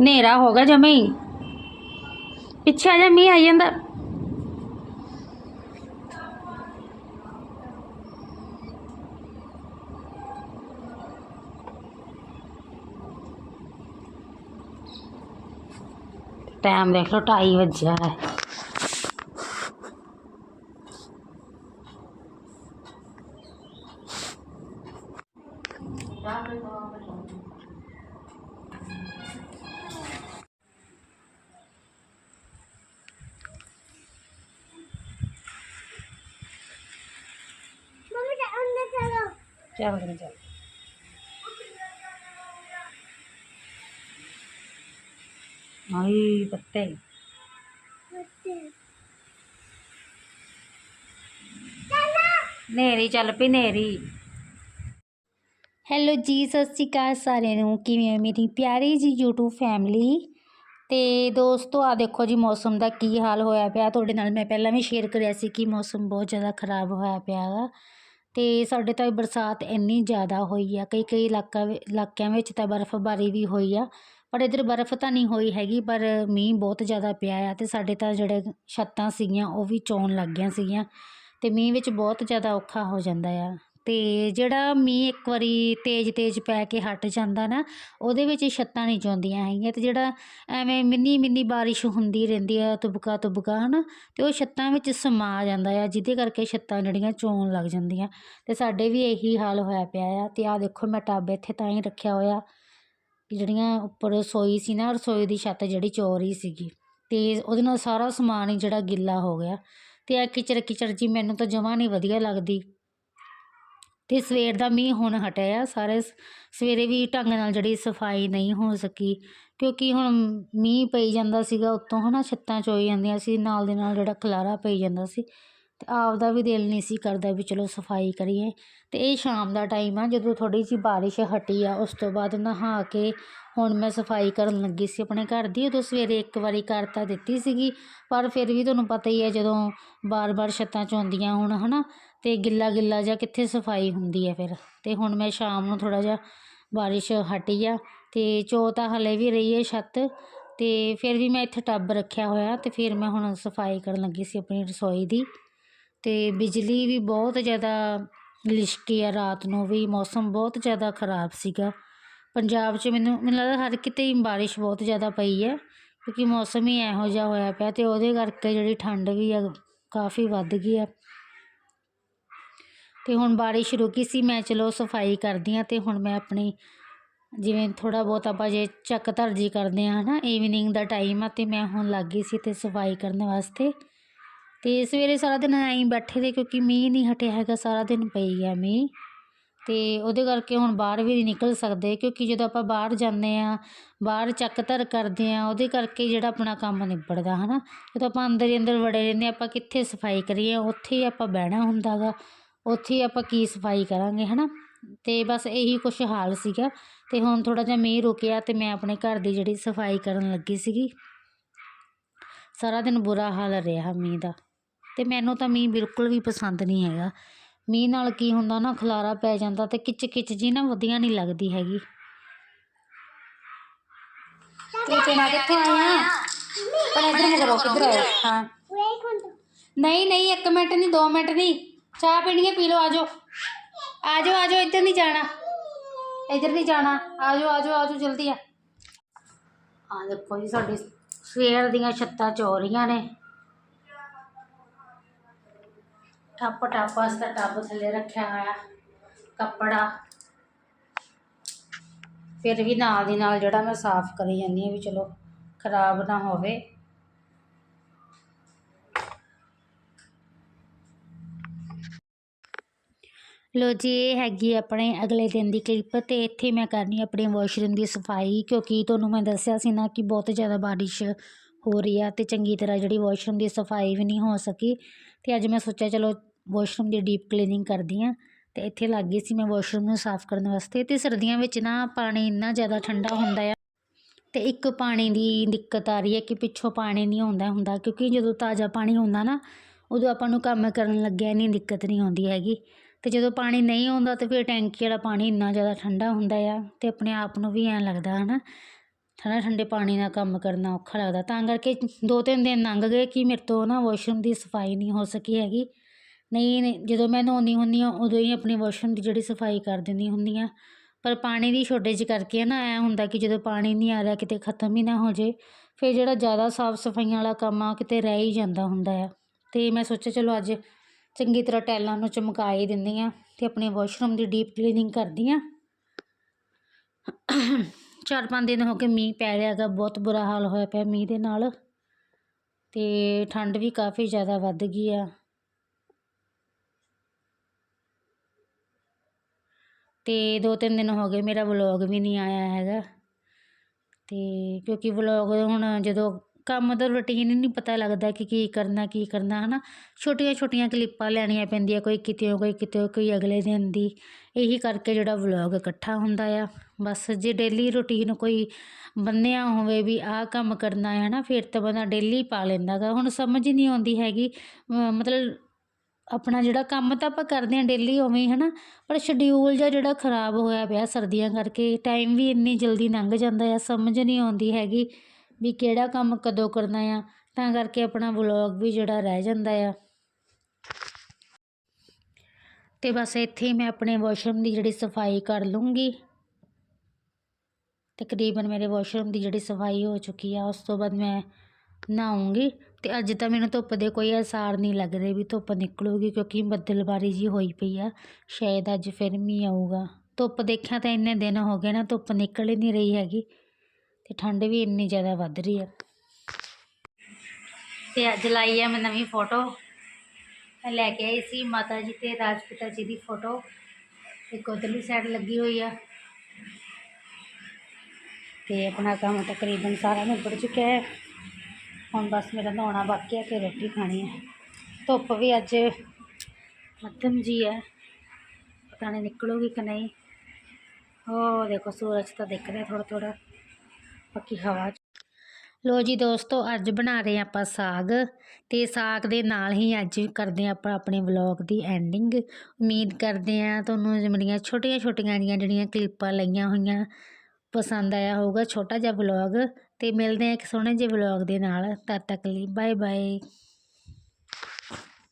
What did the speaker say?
ਹਨੇਰਾ ਹੋ ਗਿਆ ਜਮੇ ਹੀ ਪਿੱਛੇ ਆ ਜਾ ਮੀਂਹ ਆਈ ਜਾਂਦਾ ਟਾਈਮ ਦੇਖ ਲਓ 2:30 ਵੱਜਿਆ ਹੈ मम्मी ਚੱਲ ਕਰੀ ਚੱਲ ਆਈ ਪੱਤੇ ਨੇਰੀ ਚੱਲ ਪਈ ਨੇਰੀ ਹੈਲੋ ਜੀ ਸਤਿ ਸ਼੍ਰੀ ਅਕਾਲ ਸਾਰਿਆਂ ਨੂੰ ਕਿਵੇਂ ਹੋ ਮੇਰੀ ਪਿਆਰੀ ਜੀ YouTube ਫੈਮਿਲੀ ਤੇ ਦੋਸਤੋ ਆ ਦੇਖੋ ਜੀ ਮੌਸਮ ਦਾ ਕੀ ਹਾਲ ਹੋਇਆ ਪਿਆ ਤੁਹਾਡੇ ਨਾਲ ਮੈਂ ਪਹਿਲਾਂ ਵੀ ਸ਼ੇਅਰ ਕਰਿਆ ਸੀ ਕਿ ਮੌਸਮ ਬਹੁਤ ਜ਼ਿਆਦਾ ਖਰਾਬ ਹੋਇਆ ਪਿਆ ਗਾ ਅਤੇ ਸਾਡੇ ਤਾਂ ਬਰਸਾਤ ਇੰਨੀ ਜ਼ਿਆਦਾ ਹੋਈ ਆ, ਕਈ ਕਈ ਇਲਾਕਾ ਇਲਾਕਿਆਂ ਵਿੱਚ ਤਾਂ ਬਰਫ਼ਬਾਰੀ ਵੀ ਹੋਈ ਆ, ਪਰ ਇੱਧਰ ਬਰਫ਼ ਤਾਂ ਨਹੀਂ ਹੋਈ ਹੈਗੀ, ਪਰ ਮੀਂਹ ਬਹੁਤ ਜ਼ਿਆਦਾ ਪਿਆ ਆ ਅਤੇ ਸਾਡੇ ਤਾਂ ਜਿਹੜੇ ਛੱਤਾਂ ਸੀਗੀਆਂ ਉਹ ਵੀ ਚੋਣ ਲੱਗ ਗਈਆਂ ਸੀਗੀਆਂ ਅਤੇ ਮੀਂਹ ਵਿੱਚ ਬਹੁਤ ਜ਼ਿਆਦਾ ਔਖਾ ਹੋ ਜਾਂਦਾ ਆ। ਅਤੇ ਜਿਹੜਾ ਮੀਂਹ ਇੱਕ ਵਾਰੀ ਤੇਜ਼ ਤੇਜ਼ ਪੈ ਕੇ ਹਟ ਜਾਂਦਾ ਨਾ, ਉਹਦੇ ਵਿੱਚ ਛੱਤਾਂ ਨਹੀਂ ਚੋਂਦੀਆਂ ਹੈਗੀਆਂ ਅਤੇ ਜਿਹੜਾ ਐਵੇਂ ਮਿੰਨੀ ਮਿੰਨੀ ਬਾਰਿਸ਼ ਹੁੰਦੀ ਰਹਿੰਦੀ ਆ, ਤੁਬਕਾ ਤੁਬਕਾ ਹੈ ਨਾ ਅਤੇ ਉਹ ਛੱਤਾਂ ਵਿੱਚ ਸਮਾ ਜਾਂਦਾ ਆ, ਜਿਹਦੇ ਕਰਕੇ ਛੱਤਾਂ ਜਿਹੜੀਆਂ ਚੋਣ ਲੱਗ ਜਾਂਦੀਆਂ। ਅਤੇ ਸਾਡੇ ਵੀ ਇਹੀ ਹਾਲ ਹੋਇਆ ਪਿਆ ਆ ਅਤੇ ਆਹ ਦੇਖੋ ਮੈਂ ਟੱਬ ਇੱਥੇ ਤਾਂ ਹੀ ਰੱਖਿਆ ਹੋਇਆ ਕਿ ਜਿਹੜੀਆਂ ਉੱਪਰ ਰਸੋਈ ਸੀ ਨਾ, ਰਸੋਈ ਦੀ ਛੱਤ ਜਿਹੜੀ ਚੋ ਰਹੀ ਸੀਗੀ ਅਤੇ ਉਹਦੇ ਨਾਲ ਸਾਰਾ ਸਮਾਨ ਹੀ ਜਿਹੜਾ ਗਿੱਲਾ ਹੋ ਗਿਆ। ਅਤੇ ਇਹ ਕਿਚਰ ਕਿਚਰ ਜੀ, ਮੈਨੂੰ ਤਾਂ ਜਮਾਂ ਨਹੀਂ ਵਧੀਆ ਲੱਗਦੀ। ਤੇ ਸਵੇਰ ਦਾ ਮੀਂਹ ਹੁਣ ਹਟਿਆ ਆ ਸਾਰੇ ਸ- ਸਵੇਰੇ ਵੀ ਢੰਗ ਨਾਲ ਜਿਹੜੀ ਸਫ਼ਾਈ ਨਹੀਂ ਹੋ ਸਕੀ, ਕਿਉਂਕਿ ਹੁਣ ਮੀਂਹ ਪਈ ਜਾਂਦਾ ਸੀਗਾ, ਉੱਤੋਂ ਹਨਾ ਛੱਤਾਂ ਚੋਈ ਜਾਂਦੀਆਂ ਸੀ, ਨਾਲ ਦੇ ਨਾਲ ਜਿਹੜਾ ਖਲਾਰਾ ਪਈ ਜਾਂਦਾ ਸੀ, ਤੇ ਆਪਦਾ ਵੀ ਦਿਲ ਨਹੀਂ ਸੀ ਕਰਦਾ ਵੀ ਚਲੋ ਸਫ਼ਾਈ ਕਰੀਏ, ਤੇ ਇਹ ਸ਼ਾਮ ਦਾ ਟਾਈਮ ਆ, ਜਦੋਂ ਥੋੜੀ ਜਿਹੀ ਬਾਰਿਸ਼ ਹਟੀ ਆ, ਉਸ ਤੋਂ ਬਾਅਦ ਨਹਾ ਕੇ ਹੁਣ ਮੈਂ ਸਫ਼ਾਈ ਕਰਨ ਲੱਗੀ ਸੀ ਆਪਣੇ ਘਰ ਦੀ, ਉਦੋਂ ਸਵੇਰੇ ਇੱਕ ਵਾਰੀ ਕਰ ਤਾਂ ਦਿੱਤੀ ਸੀਗੀ, ਪਰ ਫਿਰ ਵੀ ਤੁਹਾਨੂੰ ਪਤਾ ਹੀ ਹੈ ਜਦੋਂ ਬਾਰ-ਬਾਰ ਛੱਤਾਂ ਚੋਂਦੀਆਂ ਹੁਣ ਹਨਾ ਅਤੇ ਗਿੱਲਾ ਗਿੱਲਾ ਜਿਹਾ ਕਿੱਥੇ ਸਫ਼ਾਈ ਹੁੰਦੀ ਹੈ ਫਿਰ। ਅਤੇ ਹੁਣ ਮੈਂ ਸ਼ਾਮ ਨੂੰ ਥੋੜ੍ਹਾ ਜਿਹਾ ਬਾਰਿਸ਼ ਹਟੀ ਆ ਅਤੇ ਚੋ ਤਾਂ ਹਲੇ ਵੀ ਰਹੀ ਹੈ ਛੱਤ। ਅਤੇ ਫਿਰ ਵੀ ਮੈਂ ਇੱਥੇ ਟੱਬ ਰੱਖਿਆ ਹੋਇਆ ਅਤੇ ਫਿਰ ਮੈਂ ਹੁਣ ਸਫ਼ਾਈ ਕਰਨ ਲੱਗੀ ਸੀ ਆਪਣੀ ਰਸੋਈ ਦੀ। ਅਤੇ ਬਿਜਲੀ ਵੀ ਬਹੁਤ ਜ਼ਿਆਦਾ ਲਿਸ਼ਕੀ ਆ ਰਾਤ ਨੂੰ ਵੀ, ਮੌਸਮ ਬਹੁਤ ਜ਼ਿਆਦਾ ਖਰਾਬ ਸੀਗਾ। ਪੰਜਾਬ 'ਚ ਮੈਨੂੰ ਮੈਨੂੰ ਲੱਗਦਾ ਹਰ ਕਿਤੇ ਹੀ ਬਾਰਿਸ਼ ਬਹੁਤ ਜ਼ਿਆਦਾ ਪਈ ਹੈ, ਕਿਉਂਕਿ ਮੌਸਮ ਹੀ ਇਹੋ ਜਿਹਾ ਹੋਇਆ ਪਿਆ ਅਤੇ ਉਹਦੇ ਕਰਕੇ ਜਿਹੜੀ ਠੰਡ ਵੀ ਆ, ਕਾਫੀ ਵੱਧ ਗਈ ਆ। ਤੇ ਹੁਣ ਬਾਰਿਸ਼ ਰੁਕੀ ਸੀ ਮੈਂ ਚਲੋ ਸਫ਼ਾਈ ਕਰਦੀ ਹਾਂ ਤੇ ਹੁਣ ਮੈਂ ਆਪਣੀ ਜਿਵੇਂ ਥੋੜਾ ਬਹੁਤ ਆਪਾਂ ਜੇ ਚੱਕ ਧਰਜੀ ਕਰਦੇ ਆ ਹਨਾ ਈਵਨਿੰਗ ਦਾ ਟਾਈਮ ਆ ਤੇ ਮੈਂ ਹੁਣ ਲੱਗ ਗਈ ਸੀ ਤੇ ਸਫ਼ਾਈ ਕਰਨ ਵਾਸਤੇ। ਤੇ ਸਵੇਰੇ ਸਾਰਾ ਦਿਨ ਐਂ ਬੈਠੇ ਰਹੇ ਕਿਉਂਕਿ ਮੀਂਹ ਨਹੀਂ ਹਟਿਆ ਹੈਗਾ ਸਾਰਾ ਦਿਨ ਪਈ ਆ ਮੀਂਹ। ਤੇ ਉਹਦੇ ਕਰਕੇ ਹੁਣ ਬਾਹਰ ਵੀ ਨਹੀਂ ਨਿਕਲ ਸਕਦੇ ਕਿਉਂਕਿ ਜਦੋਂ ਆਪਾਂ ਬਾਹਰ ਜਾਂਦੇ ਆ ਬਾਹਰ ਚੱਕ ਧਰ ਕਰਦੇ ਆ ਉਹਦੇ ਕਰਕੇ ਜਿਹੜਾ ਆਪਣਾ ਕੰਮ ਨਿਬੜਦਾ ਹਨਾ। ਜਦੋਂ ਆਪਾਂ ਅੰਦਰ ਹੀ ਅੰਦਰ ਵੜੇ ਰਹਿੰਦੇ ਹਾਂ, ਆਪਾਂ ਕਿੱਥੇ ਸਫ਼ਾਈ ਕਰੀਏ ਉੱਥੇ ਹੀ ਆਪਾਂ ਬਹਿਣਾ ਹੁੰਦਾ ਗਾ। ਉੱਥੇ ਆਪਾਂ ਕੀ ਸਫ਼ਾਈ ਕਰਾਂਗੇ ਹੈ ਤੇ ਬਸ ਇਹੀ ਕੁਛ ਹਾਲ ਸੀਗਾ। ਤੇ ਹੁਣ ਥੋੜਾ ਜਿਹਾ ਮੀਂਹ ਰੁਕਿਆ ਤੇ ਮੈਂ ਆਪਣੇ ਘਰ ਦੀ ਜਿਹੜੀ ਸਫ਼ਾਈ ਕਰਨ ਲੱਗੀ ਸੀਗੀ। ਸਾਰਾ ਦਿਨ ਬੁਰਾ ਹਾਲ ਰਿਹਾ ਮੀਂਹ ਦਾ। ਤੇ ਮੈਨੂੰ ਤਾਂ ਮੀਂਹ ਬਿਲਕੁਲ ਵੀ ਪਸੰਦ ਨਹੀਂ ਹੈਗਾ। ਮੀਂਹ ਨਾਲ ਕੀ ਹੁੰਦਾ ਨਾ ਖਲਾਰਾ ਪੈ ਜਾਂਦਾ ਤੇ ਕਿਚ ਕਿਚ ਜੀ ਨਾ ਵਧੀਆ ਨਹੀਂ ਲੱਗਦੀ ਹੈਗੀ। ਤੂੰ ਚਿਣਾ ਕਿੱਥੋਂ ਆਇਆ ਪਰ ਇੱਧਰ ਮੇਰੇ ਰੋਕ ਇੱਧਰ ਆਇਆ ਹਾਂ। ਨਹੀਂ ਨਹੀਂ 1 ਮਿੰਟ ਨਹੀਂ 2 ਮਿੰਟ ਨਹੀਂ। ਚਾਹ ਪੀਣੀ ਹੈ, ਪੀ ਲਓ ਆਜੋ ਆਜੋ ਆਜੋ ਇੱਧਰ ਨਹੀਂ ਜਾਣਾ। ਇੱਧਰ ਨਹੀਂ ਜਾਣਾ। ਆਜੋ ਆਜੋ ਆਜੋ ਜਲਦੀ ਆ। ਆ ਦੇਖੋ ਜੀ, ਸਾਡੀ ਸਵੇਰ ਦੀਆਂ ਛੱਤਾਂ ਚੋਰੀਆਂ ਨੇ। ਟੱਪ ਟੱਪ ਵਾਸਤੇ ਟੱਬ ਥੱਲੇ ਰੱਖਿਆ ਹੋਇਆ ਕੱਪੜਾ। ਫਿਰ ਵੀ ਨਾਲ ਦੀ ਨਾਲ ਜਿਹੜਾ ਮੈਂ ਸਾਫ਼ ਕਰੀ ਜਾਂਦੀ ਹਾਂ ਵੀ ਚਲੋ ਖਰਾਬ ਨਾ ਹੋਵੇ। ਲੋ ਜੀ, ਇਹ ਹੈਗੀ ਆਪਣੇ ਅਗਲੇ ਦਿਨ ਦੀ ਕਲਿੱਪ ਤੇ ਇੱਥੇ ਮੈਂ ਕਰਨੀ ਆਪਣੀ ਵਾਸ਼ਰੂਮ ਦੀ ਸਫ਼ਾਈ, ਕਿਉਂਕਿ ਤੁਹਾਨੂੰ ਮੈਂ ਦੱਸਿਆ ਸੀ ਨਾ ਕਿ ਬਹੁਤ ਜ਼ਿਆਦਾ ਬਾਰਿਸ਼ ਹੋ ਰਹੀ ਆ ਤੇ ਚੰਗੀ ਤਰ੍ਹਾਂ ਜਿਹੜੀ ਵਾਸ਼ਰੂਮ ਦੀ ਸਫ਼ਾਈ ਵੀ ਨਹੀਂ ਹੋ ਸਕੀ। ਤੇ ਅੱਜ ਮੈਂ ਸੋਚਿਆ ਚਲੋ ਵਾਸ਼ਰੂਮ ਦੀ ਡੀਪ ਕਲੀਨਿੰਗ ਕਰਦੀ ਆ ਤੇ ਇੱਥੇ ਲੱਗ ਗਈ ਸੀ ਮੈਂ ਵਾਸ਼ਰੂਮ ਨੂੰ ਸਾਫ਼ ਕਰਨ ਵਾਸਤੇ ਤੇ ਸਰਦੀਆਂ ਵਿੱਚ ਨਾ ਪਾਣੀ ਇੰਨਾ ਜ਼ਿਆਦਾ ਠੰਡਾ ਹੁੰਦਾ ਆ ਤੇ ਇੱਕ ਪਾਣੀ ਦੀ ਦਿੱਕਤ ਆ ਰਹੀ ਹੈ ਕਿ ਪਿੱਛੋਂ ਪਾਣੀ ਨਹੀਂ ਆਉਂਦਾ ਹੁੰਦਾ, ਕਿਉਂਕਿ ਜਦੋਂ ਤਾਜ਼ਾ ਪਾਣੀ ਹੁੰਦਾ ਨਾ ਉਦੋਂ ਆਪਾਂ ਨੂੰ ਕੰਮ ਕਰਨ ਲੱਗਿਆ ਨਹੀਂ ਦਿੱਕਤ ਨਹੀਂ ਆਉਂਦੀ ਹੈਗੀ। ਅਤੇ ਜਦੋਂ ਪਾਣੀ ਨਹੀਂ ਆਉਂਦਾ ਤਾਂ ਫਿਰ ਟੈਂਕੀ ਵਾਲਾ ਪਾਣੀ ਇੰਨਾ ਜ਼ਿਆਦਾ ਠੰਡਾ ਹੁੰਦਾ ਆ ਅਤੇ ਆਪਣੇ ਆਪ ਨੂੰ ਵੀ ਐਂ ਲੱਗਦਾ ਹੈ ਨਾ ਠੰਡੇ ਠੰਡੇ ਪਾਣੀ ਨਾਲ ਕੰਮ ਕਰਨਾ ਔਖਾ ਲੱਗਦਾ। ਤਾਂ ਕਰਕੇ ਦੋ ਤਿੰਨ ਦਿਨ ਲੰਘ ਗਏ ਕਿ ਮੇਰੇ ਤੋਂ ਨਾ ਵਾਸ਼ਰੂਮ ਦੀ ਸਫ਼ਾਈ ਨਹੀਂ ਹੋ ਸਕੀ ਹੈਗੀ। ਨਹੀਂ ਜਦੋਂ ਮੈਂ ਨਹਾਉਂਦੀ ਹੁੰਦੀ ਹਾਂ, ਉਦੋਂ ਹੀ ਆਪਣੀ ਵਾਸ਼ਰੂਮ ਦੀ ਜਿਹੜੀ ਸਫ਼ਾਈ ਕਰ ਦਿੰਦੀ ਹੁੰਦੀ ਹਾਂ। ਪਰ ਪਾਣੀ ਦੀ ਸ਼ੋਰਟੇਜ ਕਰਕੇ ਨਾ ਐਂ ਹੁੰਦਾ ਕਿ ਜਦੋਂ ਪਾਣੀ ਨਹੀਂ ਆ ਰਿਹਾ, ਕਿਤੇ ਖ਼ਤਮ ਹੀ ਨਾ ਹੋ ਜੇ ਫਿਰ ਜਿਹੜਾ ਜ਼ਿਆਦਾ ਸਾਫ਼ ਸਫਾਈਆਂ ਵਾਲਾ ਕੰਮ ਆ, ਕਿਤੇ ਰਹਿ ਹੀ ਜਾਂਦਾ ਹੁੰਦਾ ਆ। ਅਤੇ ਮੈਂ ਸੋਚਿਆ, ਚਲੋ ਅੱਜ ਚੰਗੀ ਤਰ੍ਹਾਂ ਟੈਲਾਂ ਨੂੰ ਚਮਕਾ ਹੀ ਦਿੰਦੀ ਹਾਂ ਅਤੇ ਆਪਣੇ ਵਾਸ਼ਰੂਮ ਦੀ ਡੀਪ ਕਲੀਨਿੰਗ ਕਰਦੀ ਹਾਂ। ਚਾਰ ਪੰਜ ਦਿਨ ਹੋ ਗਏ ਮੀਂਹ ਪੈ ਰਿਹਾ ਹੈਗਾ, ਬਹੁਤ ਬੁਰਾ ਹਾਲ ਹੋਇਆ ਪਿਆ ਮੀਂਹ ਦੇ ਨਾਲ ਅਤੇ ਠੰਡ ਵੀ ਕਾਫੀ ਜ਼ਿਆਦਾ ਵੱਧ ਗਈ ਆ। ਅਤੇ ਦੋ ਤਿੰਨ ਦਿਨ ਹੋ ਗਏ ਮੇਰਾ ਵਲੋਗ ਵੀ ਨਹੀਂ ਆਇਆ ਹੈਗਾ ਅਤੇ ਕਿਉਂਕਿ ਵਲੋਗ ਹੁਣ ਜਦੋਂ ਕੰਮ ਦਾ ਰੂਟੀਨ ਹੀ ਨਹੀਂ ਪਤਾ ਲੱਗਦਾ ਕਿ ਕੀ ਕਰਨਾ ਕੀ ਕਰਨਾ ਹੈ ਨਾ ਛੋਟੀਆਂ ਛੋਟੀਆਂ ਕਲਿੱਪਾਂ ਲੈਣੀਆਂ ਪੈਂਦੀਆਂ, ਕੋਈ ਕਿਤਿਓਂ ਕੋਈ ਕਿਤਿਓਂ, ਕੋਈ ਅਗਲੇ ਦਿਨ ਦੀ। ਇਹੀ ਕਰਕੇ ਜਿਹੜਾ ਵਲੋਗ ਇਕੱਠਾ ਹੁੰਦਾ ਆ। ਬਸ ਜੇ ਡੇਲੀ ਰੂਟੀਨ ਕੋਈ ਬੰਨਿਆ ਹੋਵੇ ਵੀ ਆਹ ਕੰਮ ਕਰਨਾ ਹੈ ਨਾ ਫਿਰ ਤਾਂ ਬੰਦਾ ਡੇਲੀ ਪਾ ਲੈਂਦਾ ਗਾ। ਹੁਣ ਸਮਝ ਹੀ ਨਹੀਂ ਆਉਂਦੀ ਹੈਗੀ ਮਤਲਬ ਆਪਣਾ ਜਿਹੜਾ ਕੰਮ ਤਾਂ ਆਪਾਂ ਕਰਦੇ ਹਾਂ ਡੇਲੀ ਉਵੇਂ ਹੀ ਹੈ ਨਾ ਪਰ ਸ਼ਡਿਊਲ ਜਿਹਾ ਜਿਹੜਾ ਖਰਾਬ ਹੋਇਆ ਪਿਆ ਸਰਦੀਆਂ ਕਰਕੇ ਟਾਈਮ ਵੀ ਇੰਨੀ ਜਲਦੀ ਲੰਘ ਜਾਂਦਾ ਆ, ਸਮਝ ਨਹੀਂ ਆਉਂਦੀ ਹੈਗੀ। ਵੀ ਕਿਹੜਾ ਕੰਮ ਕਦੋਂ ਕਰਨਾ ਆ, ਤਾਂ ਕਰਕੇ ਆਪਣਾ ਵਲੋਗ ਵੀ ਜਿਹੜਾ ਰਹਿ ਜਾਂਦਾ ਆ। ਅਤੇ ਬਸ ਇੱਥੇ ਹੀ ਮੈਂ ਆਪਣੇ ਵਾਸ਼ਰੂਮ ਦੀ ਜਿਹੜੀ ਸਫ਼ਾਈ ਕਰ ਲੂੰਗੀ। ਤਕਰੀਬਨ ਮੇਰੇ ਵਾਸ਼ਰੂਮ ਦੀ ਜਿਹੜੀ ਸਫ਼ਾਈ ਹੋ ਚੁੱਕੀ ਆ, ਉਸ ਤੋਂ ਬਾਅਦ ਮੈਂ ਨਹਾਉਂਗੀ ਅਤੇ ਅੱਜ ਤਾਂ ਮੈਨੂੰ ਧੁੱਪ ਦੇ ਕੋਈ ਅਸਾਰ ਨਹੀਂ ਲੱਗ ਰਹੇ ਵੀ ਧੁੱਪ ਨਿਕਲੂਗੀ, ਕਿਉਂਕਿ ਬੱਦਲਬਾਰੀ ਜੀ ਹੋਈ ਪਈ ਆ। ਸ਼ਾਇਦ ਅੱਜ ਫਿਰ ਮੀਂਹ ਆਊਗਾ। ਧੁੱਪ ਦੇਖਿਆ ਤਾਂ ਇੰਨੇ ਦਿਨ ਹੋ ਗਏ ਨਾ, ਧੁੱਪ ਨਿਕਲ ਹੀ ਨਹੀਂ ਰਹੀ ਹੈਗੀ। ਅਤੇ ਠੰਡ ਵੀ ਇੰਨੀ ਜ਼ਿਆਦਾ ਵੱਧ ਰਹੀ ਆ। ਅਤੇ ਅੱਜ ਲਾਈ ਆ ਮੈਂ ਨਵੀਂ ਫੋਟੋ। ਮੈਂ ਲੈ ਕੇ ਆਈ ਸੀ ਮਾਤਾ ਜੀ ਅਤੇ ਰਾਜਪਿਤਾ ਜੀ ਦੀ ਫੋਟੋ। ਇੱਕ ਉੱਧਰਲੀ ਸਾਈਡ ਲੱਗੀ ਹੋਈ ਆ। ਅਤੇ ਆਪਣਾ ਕੰਮ ਤਕਰੀਬਨ ਸਾਰਾ ਨਿਬੜ ਚੁੱਕਿਆ ਹੈ। ਹੁਣ ਬਸ ਮੇਰਾ ਨਹਾਉਣਾ ਬਾਕੀ ਹੈ ਅਤੇ ਰੋਟੀ ਖਾਣੀ ਹੈ ਧੁੱਪ ਵੀ ਅੱਜ ਮੱਧਮ ਜੀ ਹੈ ਪਤਾ ਨਹੀਂ ਨਿਕਲੂਗੀ ਕਿ ਨਹੀਂ। ਉਹ ਦੇਖੋ ਸੂਰਜ ਤਾਂ ਦਿਖ ਰਿਹਾ ਥੋੜ੍ਹਾ ਥੋੜ੍ਹਾ ਬਾਕੀ ਹਵਾ 'ਚ? ਲੋ ਜੀ ਦੋਸਤੋ, ਅੱਜ ਬਣਾ ਰਹੇ ਆਪਾਂ ਸਾਗ ਤੇ ਸਾਗ ਦੇ ਨਾਲ ਹੀ ਅੱਜ ਕਰਦੇ ਹਾਂ ਆਪਾਂ ਆਪਣੇ ਵਲੌਗ ਦੀ ਐਂਡਿੰਗ ਉਮੀਦ ਕਰਦੇ ਹਾਂ ਤੁਹਾਨੂੰ ਜਿਹੜੀਆਂ ਛੋਟੀਆਂ ਛੋਟੀਆਂ ਜੀਆਂ ਜਿਹੜੀਆਂ ਕਲਿੱਪਾਂ ਲਈਆਂ ਹੋਈਆਂ ਪਸੰਦ ਆਇਆ ਹੋਊਗਾ, ਛੋਟਾ ਜਿਹਾ ਵਲੌਗ ਤੇ ਮਿਲਦੇ ਹਾਂ ਇੱਕ ਸੋਹਣੇ ਜਿਹੇ ਵਲੌਗ ਦੇ ਨਾਲ। ਤਦ ਤੱਕ ਲਈ ਬਾਏ ਬਾਏ